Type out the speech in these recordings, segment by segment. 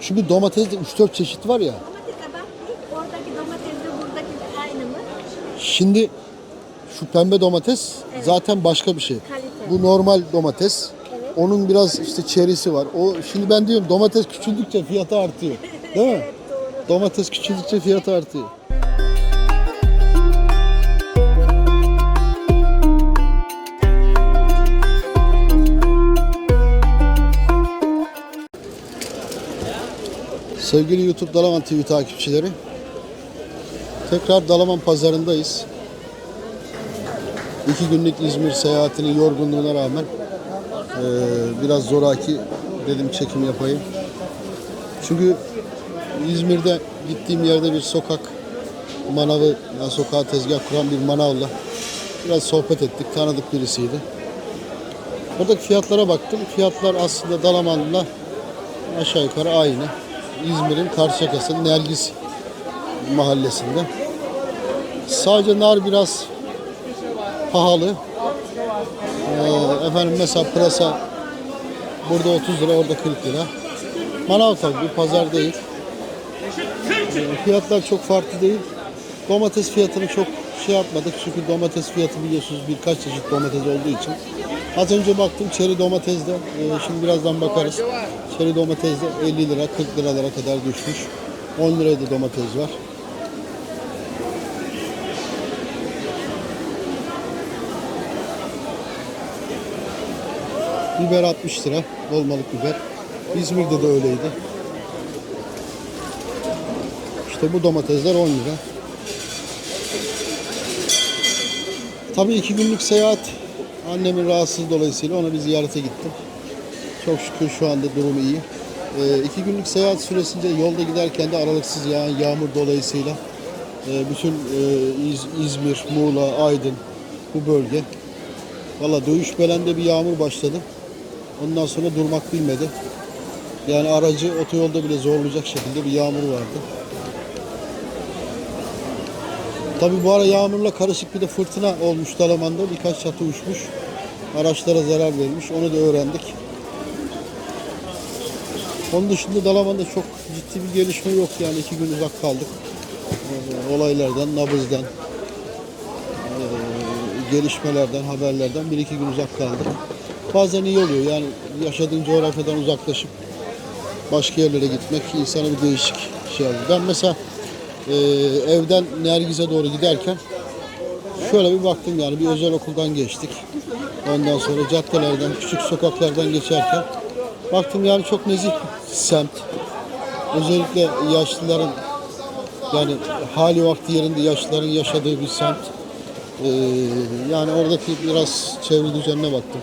Çünkü domateste 3-4 çeşit var ya. Domatese bak. Oradaki domatesle buradaki de aynı mı? Şimdi şu pembe domates zaten başka bir şey. Kalite. Bu normal domates. Evet. Onun biraz işte çerisi var. O şimdi ben diyorum domates küçüldükçe fiyatı artıyor. Değil mi? Evet doğru. Domates küçüldükçe fiyatı artıyor. Sevgili YouTube Dalaman TV takipçileri. Tekrar Dalaman pazarındayız. İki günlük İzmir seyahatinin yorgunluğuna rağmen eee, biraz zoraki dedim çekim yapayım. Çünkü İzmir'de gittiğim yerde bir sokak manavı, yani sokağa tezgah kuran bir manavla biraz sohbet ettik. Tanıdık birisiydi. Buradaki fiyatlara baktım. Fiyatlar aslında Dalaman'la aşağı yukarı aynı. İzmir'in Karşıyaka'sının Nergis mahallesinde. Sadece nar biraz pahalı. Ee, efendim mesela pırasa burada 30 lira, orada 40 lira. Manav bir pazar değil. Ee, Fiyatlar çok farklı değil. Domates fiyatını çok şey yapmadık çünkü domates fiyatı biliyorsunuz birkaç çeşit domates olduğu için. Az önce baktım çeri domatesde, e, şimdi birazdan bakarız. Çeri domatesde 50 lira, 40 liralara kadar düşmüş. 10 liraya da domates var. Biber 60 lira, dolmalık biber. İzmir'de de öyleydi. İşte bu domatesler 10 lira. Tabii iki günlük seyahat annemin rahatsız dolayısıyla ona bir ziyarete gittim. Çok şükür şu anda durumu iyi. Ee, iki günlük seyahat süresince yolda giderken de aralıksız yağan yağmur dolayısıyla e, bütün e, İz- İzmir, Muğla, Aydın bu bölge. Valla dövüş belende bir yağmur başladı. Ondan sonra durmak bilmedi. Yani aracı otoyolda bile zorlayacak şekilde bir yağmur vardı. Tabii bu ara yağmurla karışık bir de fırtına olmuş Dalaman'da. Birkaç çatı uçmuş. Araçlara zarar vermiş. Onu da öğrendik. Onun dışında Dalaman'da çok ciddi bir gelişme yok. Yani iki gün uzak kaldık. Ee, olaylardan, nabızdan, ee, gelişmelerden, haberlerden bir iki gün uzak kaldık. Bazen iyi oluyor. Yani yaşadığın coğrafyadan uzaklaşıp başka yerlere gitmek insana bir değişik şey yapıyor. Ben mesela e, evden Nergiz'e doğru giderken şöyle bir baktım yani bir özel okuldan geçtik. Ondan sonra caddelerden, küçük sokaklardan geçerken baktım yani çok nezih semt. Özellikle yaşlıların yani hali vakti yerinde yaşlıların yaşadığı bir semt. Ee, yani oradaki biraz çevre düzenine baktım.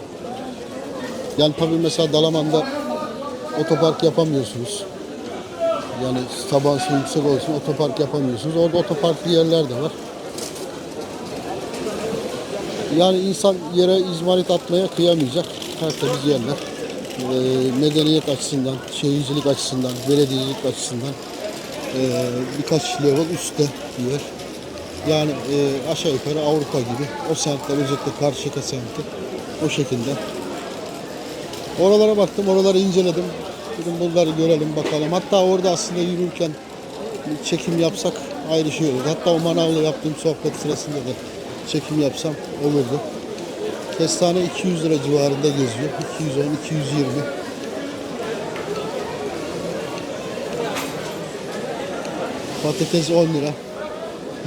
Yani tabii mesela Dalaman'da otopark yapamıyorsunuz. Yani taban su yüksek olsun otopark yapamıyorsunuz. Orada otoparklı yerler de var. Yani insan yere izmarit atmaya kıyamayacak tertemiz yerler. Ee, medeniyet açısından, şehircilik açısından, belediyecilik açısından ee, birkaç level üstte bir yer. Yani e, aşağı yukarı Avrupa gibi. O semtler özellikle Karşıyaka semti o şekilde. Oralara baktım, oraları inceledim. Dedim bunları görelim bakalım. Hatta orada aslında yürürken çekim yapsak ayrı şey olur. Hatta o manavla yaptığım sohbet sırasında da çekim yapsam olurdu. Kestane 200 lira civarında geziyor. 210, 220. Patates 10 lira.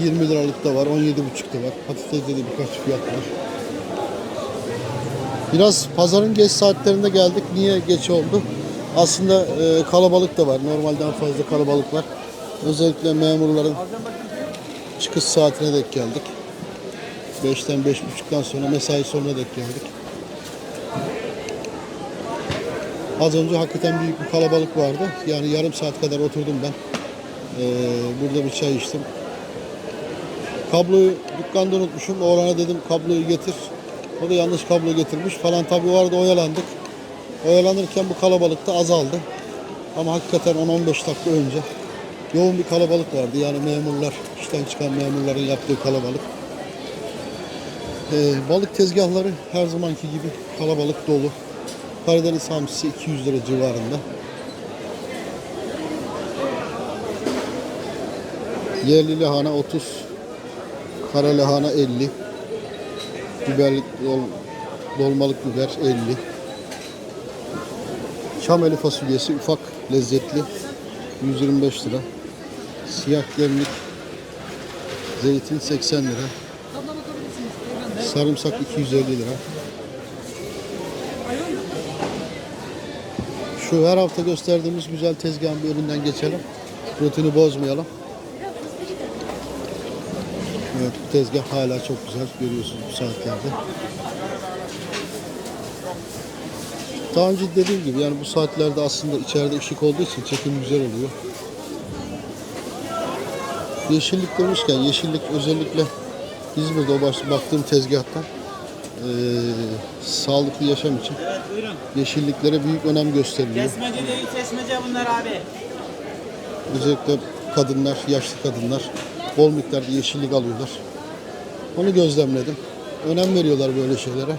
20 liralık da var, 17,5 da var. Patatesde de birkaç fiyat var. Biraz pazarın geç saatlerinde geldik. Niye geç oldu? Aslında e, kalabalık da var. Normalden fazla kalabalık var. Özellikle memurların çıkış saatine denk geldik. 5'ten 5.30'dan sonra mesai sonuna denk geldik. Az önce hakikaten büyük bir kalabalık vardı. Yani yarım saat kadar oturdum ben. Ee, burada bir çay içtim. Kabloyu dükkanda unutmuşum. Oğlana dedim kabloyu getir. O da yanlış kablo getirmiş falan. Tabii o arada oyalandık. Oyalanırken bu kalabalık da azaldı. Ama hakikaten 10-15 dakika önce yoğun bir kalabalık vardı. Yani memurlar, işten çıkan memurların yaptığı kalabalık. Ee, balık tezgahları her zamanki gibi kalabalık dolu. Karadeniz hamsisi 200 lira civarında. Yerli lahana 30, kara lahana 50, biberlik dol, dolmalık biber 50. Çameli fasulyesi ufak lezzetli 125 lira. Siyah gemlik zeytin 80 lira. Sarımsak 250 lira. Şu her hafta gösterdiğimiz güzel tezgahın bir önünden geçelim. Rutini bozmayalım. Evet bu tezgah hala çok güzel görüyorsunuz bu saatlerde. Daha önce dediğim gibi yani bu saatlerde aslında içeride ışık olduğu için çekim güzel oluyor. Yeşillik demişken yeşillik özellikle İzmir'de o baş, baktığım tezgahtan eee, sağlıklı yaşam için Evet buyurun. yeşilliklere büyük önem gösteriliyor. Kesmece değil kesmece bunlar abi. Özellikle kadınlar, yaşlı kadınlar bol miktarda yeşillik alıyorlar. Onu gözlemledim. Önem veriyorlar böyle şeylere.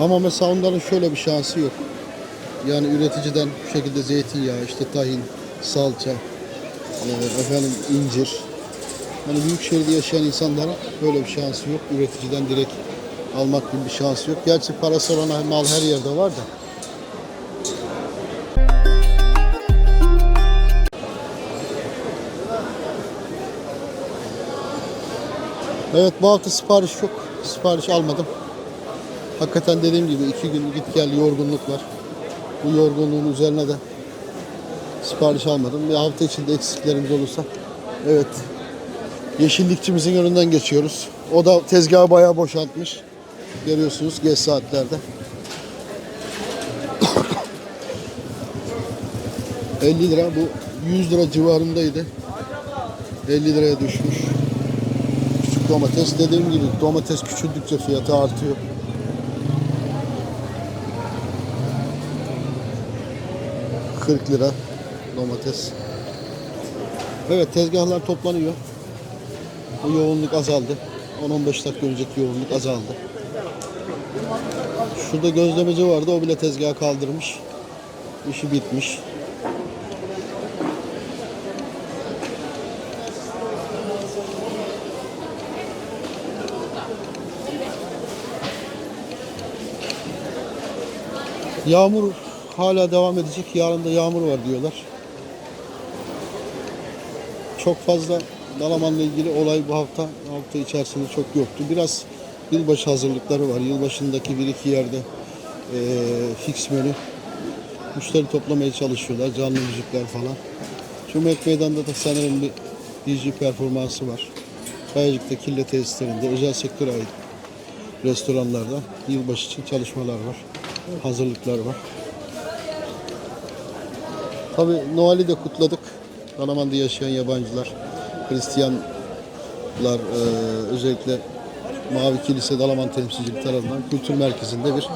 Ama mesela onların şöyle bir şansı yok. Yani üreticiden bu şekilde zeytinyağı, işte tahin, salça, e, efendim incir. Hani büyük şehirde yaşayan insanların böyle bir şansı yok. Üreticiden direkt almak gibi bir şansı yok. Gerçi parası olan mal her yerde var da. Evet bu hafta sipariş yok. Sipariş almadım. Hakikaten dediğim gibi iki gün git gel yorgunluk var. Bu yorgunluğun üzerine de sipariş almadım. Bir hafta içinde eksiklerimiz olursa. Evet. Yeşillikçimizin önünden geçiyoruz. O da tezgahı bayağı boşaltmış. Görüyorsunuz geç saatlerde. 50 lira bu 100 lira civarındaydı. 50 liraya düşmüş. Küçük domates dediğim gibi domates küçüldükçe fiyatı artıyor. ...40 lira domates. Evet tezgahlar toplanıyor. Bu yoğunluk azaldı. 10-15 dakika önceki yoğunluk azaldı. Şurada gözlemeci vardı o bile tezgahı kaldırmış. İşi bitmiş. Yağmur hala devam edecek. Yarın da yağmur var diyorlar. Çok fazla Dalaman'la ilgili olay bu hafta hafta içerisinde çok yoktu. Biraz yılbaşı hazırlıkları var. Yılbaşındaki bir iki yerde eee fix menü. Müşteri toplamaya çalışıyorlar. Canlı müzikler falan. Cumhuriyet Meydanı'nda da sanırım bir DJ performansı var. Kayacık'ta kille tesislerinde özel sektöre ait restoranlarda yılbaşı için çalışmalar var. Hazırlıklar var. Tabi Noel'i de kutladık. Dalaman'da yaşayan yabancılar, Hristiyanlar e, özellikle Mavi Kilise Dalaman temsilcilik tarafından kültür merkezinde bir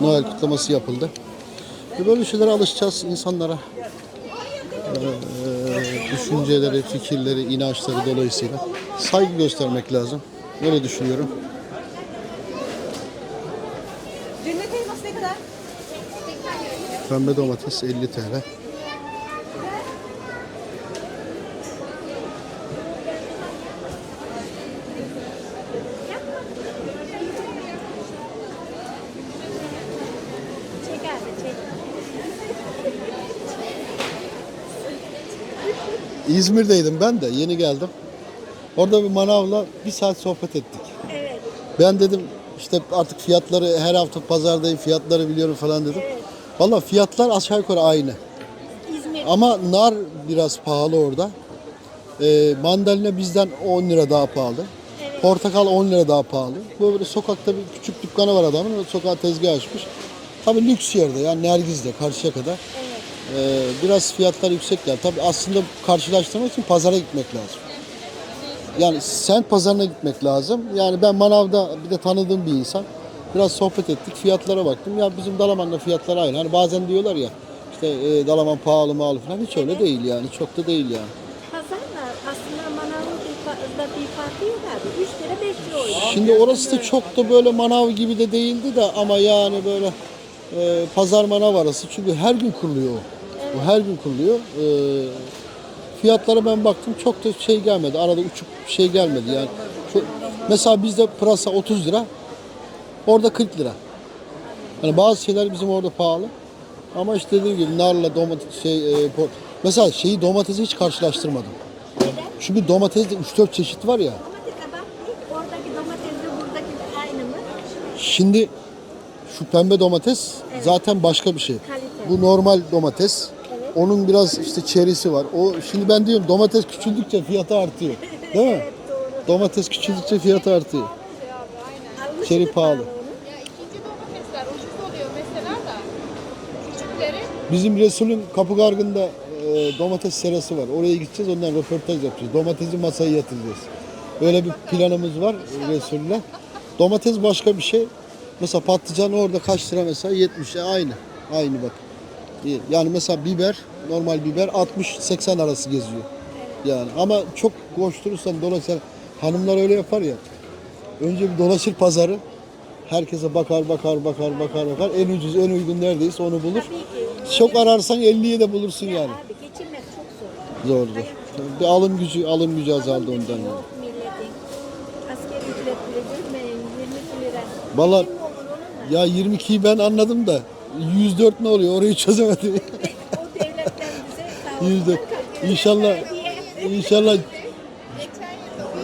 Noel kutlaması yapıldı. Ve böyle şeylere alışacağız insanlara. e, düşünceleri, fikirleri, inançları dolayısıyla saygı göstermek lazım. Öyle düşünüyorum. Pembe domates 50 TL. İzmir'deydim ben de yeni geldim. Orada bir manavla bir saat sohbet ettik. Evet. Ben dedim işte artık fiyatları her hafta pazardayım fiyatları biliyorum falan dedim. Valla fiyatlar aşağı yukarı aynı. İzmir. Ama nar biraz pahalı orada. Ee, mandalina bizden 10 lira daha pahalı. Portakal 10 lira daha pahalı. Böyle sokakta bir küçük dükkanı var adamın. Sokağa tezgah açmış. Tabii lüks yerde yani Nergiz'de karşıya kadar. Ee, biraz fiyatlar yüksekler. Tabii aslında karşılaştırmak için pazara gitmek lazım. Yani sent pazarına gitmek lazım. Yani ben manavda bir de tanıdığım bir insan. Biraz sohbet ettik. Fiyatlara baktım. Ya bizim Dalaman'da fiyatlar aynı. Hani bazen diyorlar ya işte e, Dalaman pahalı mı falan. Hiç öyle değil yani. Çok da değil yani. Pazarla aslında manavın bir, fa- da bir farkı yok abi. 3 lira 5 lira oynuyor. Şimdi orası da çok da böyle manav gibi de değildi de ama yani böyle e, pazar manav arası. Çünkü her gün kuruluyor o. Bu her gün kuruluyor. Ee, fiyatlara ben baktım çok da şey gelmedi. Arada uçuk şey gelmedi yani. Şu, mesela bizde pırasa 30 lira. Orada 40 lira. Yani bazı şeyler bizim orada pahalı. Ama işte dediğim gibi narla domates şey e, mesela şeyi domatesi hiç karşılaştırmadım. Çünkü domateste 3-4 çeşit var ya. Domatese bak, oradaki domatesle buradaki aynı mı? Şimdi şu pembe domates zaten başka bir şey. Kalite. Bu normal domates. Onun biraz işte çerisi var. O şimdi ben diyorum domates küçüldükçe fiyatı artıyor. Değil mi? Domates küçüldükçe fiyatı artıyor. Almıştır Çeri pahalı. Ya ikinci domatesler ucuz oluyor mesela da küçükleri Bizim Resul'ün Kapıgargı'nda e, domates serası var. Oraya gideceğiz ondan röportaj yapacağız. Domatesi masaya yatıracağız. Böyle bir planımız var Resul'le. Domates başka bir şey. Mesela patlıcan orada kaç lira mesela? 70 e, aynı. Aynı bak. İyi. Yani mesela biber, normal biber 60-80 arası geziyor. Yani ama çok koşturursan dolaşır. Hanımlar öyle yapar ya. Önce bir dolaşır pazarı. Herkese bakar bakar bakar bakar bakar. En ucuz en uygun neredeyse onu bulur. Çok ararsan 50'ye de bulursun Ya yani. abi geçinmek çok zor. Zordur. Bir alım gücü alım gücü azaldı ondan yani. Yok milletin. Asgari ücret bile görmeyin 22 lira. Onunla? ya 22'yi ben anladım da 104 ne oluyor orayı çözemedim. O devletten bize sağ olsun. 104. İnşallah inşallah geçen yıl bu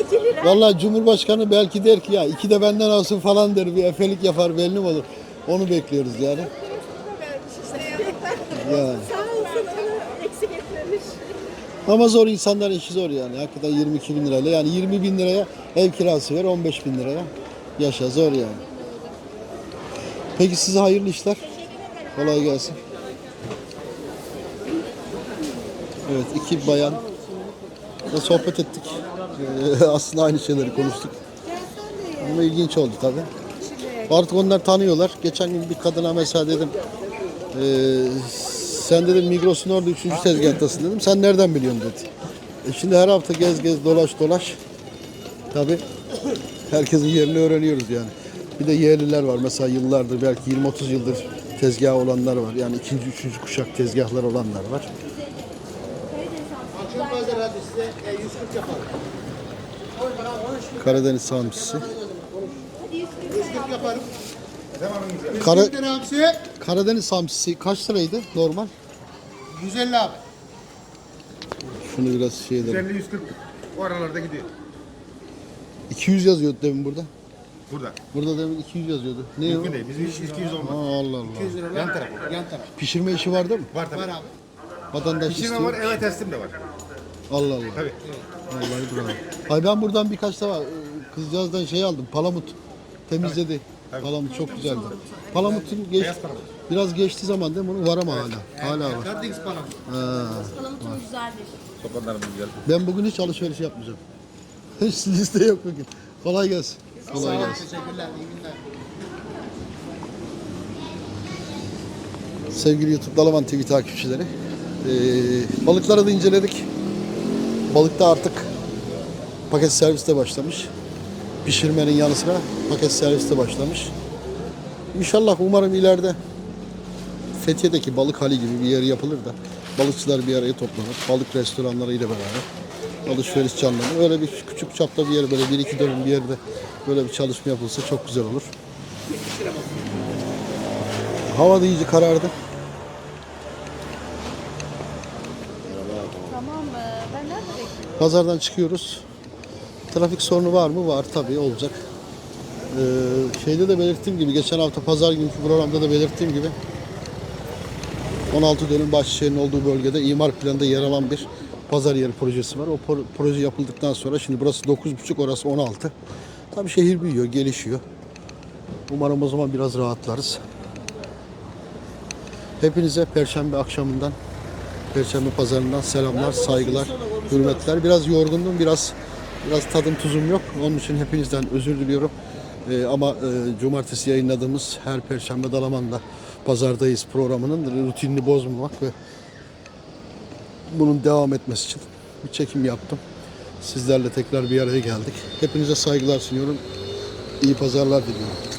22'ydi. 2 lira. vallahi Cumhurbaşkanı belki der ki ya iki de benden alsın falan der bir efelik yapar belli mi olur. Onu bekliyoruz yani. Yani. Ama zor insanların işi zor yani. Hakikaten 22 bin lirayla yani 20 bin liraya ev kirası ver 15 bin liraya yaşa zor yani. Peki size hayırlı işler. Kolay gelsin. Evet iki bayan da sohbet ettik. Ee, aslında aynı şeyleri konuştuk. Ama ilginç oldu tabii. Artık onlar tanıyorlar. Geçen gün bir kadına mesela dedim ee, sen dedim Migros'un orada üçüncü tezgahtasın dedim. Sen nereden biliyorsun dedi. E şimdi her hafta gez gez dolaş dolaş. Tabii herkesin yerini öğreniyoruz yani. Bir de yerliler var mesela yıllardır belki 20-30 yıldır tezgah olanlar var. Yani ikinci, üçüncü kuşak tezgahlar olanlar var. Karadeniz samsisi. Kara, Karadeniz samsisi kaç liraydı normal? 150 abi. Şunu biraz şey edelim. 150 140. O aralarda gidiyor. 200 yazıyordu demin burada. Burada. Burada demin 200 yazıyordu. Ne o? Mümkün değil. Bizim hiç 200 Aa, olmaz. Allah Allah. Yan taraf. Yan taraf. Pişirme işi var değil mi? Var tabii. Var abi. Vatandaş Pişirme istiyor. var, eve teslim de var. Allah Allah. Tabii. Vallahi bravo. Hayır ben buradan birkaç defa e, kızcağızdan şey aldım. Palamut temizledi. Palamut çok güzeldi. Palamut'un geç, Beyaz palamut. biraz geçti zaman değil mi? Onun var ama hala. Hala var. Karadeniz palamut. Ha. Palamutun güzeldir. Sopanlarımız güzel. Ben bugün hiç alışveriş yapmayacağım. Hiç liste yok bugün. Kolay gelsin. Kolay gelsin. Teşekkürler. iyi günler. Sevgili YouTube Dalaman TV takipçileri. Ee, balıkları da inceledik. Balıkta artık paket serviste başlamış. Pişirmenin yanı sıra paket serviste başlamış. İnşallah umarım ileride Fethiye'deki balık hali gibi bir yer yapılır da balıkçılar bir araya toplanır. Balık restoranları ile beraber alışveriş canlanır. Öyle bir küçük çapta bir yer böyle bir iki dönüm bir yerde böyle bir çalışma yapılsa çok güzel olur. Hava da iyice karardı. Tamam mı? Ben nerede bekliyorum? Pazardan çıkıyoruz. Trafik sorunu var mı? Var tabii olacak. Ee, şeyde de belirttiğim gibi geçen hafta pazar günkü programda da belirttiğim gibi 16 dönüm Bahçeşehir'in olduğu bölgede imar planında yer alan bir pazar yeri projesi var. O pro- proje yapıldıktan sonra şimdi burası 9,5 orası 16. Tabii şehir büyüyor, gelişiyor. Umarım o zaman biraz rahatlarız. Hepinize Perşembe akşamından Perşembe pazarından selamlar, saygılar, hürmetler. Biraz yorgundum, biraz biraz tadım tuzum yok. Onun için hepinizden özür diliyorum. Ee, ama e, cumartesi yayınladığımız her Perşembe Dalaman'da pazardayız programının rutinini bozmamak ve bunun devam etmesi için bir çekim yaptım. Sizlerle tekrar bir araya geldik. Hepinize saygılar sunuyorum. İyi pazarlar diliyorum.